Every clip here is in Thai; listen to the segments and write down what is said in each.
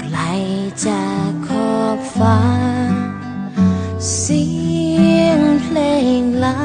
ไกลจาขอบฟ้า เสียงเพลงลา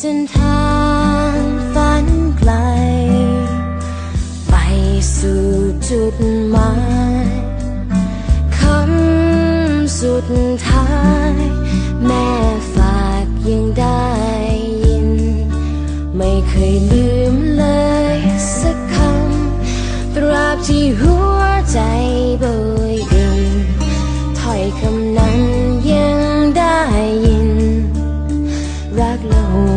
เส้นทางฝันไกล ไปสู่จุดหมายคำสุดท้าย แม่ฝากยังได้ยิน ไม่เคยลืมเลยสักคำ ตราบที่หัวใจโบยบินถอยคำนั้นยังได้ยิน rock low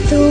itu.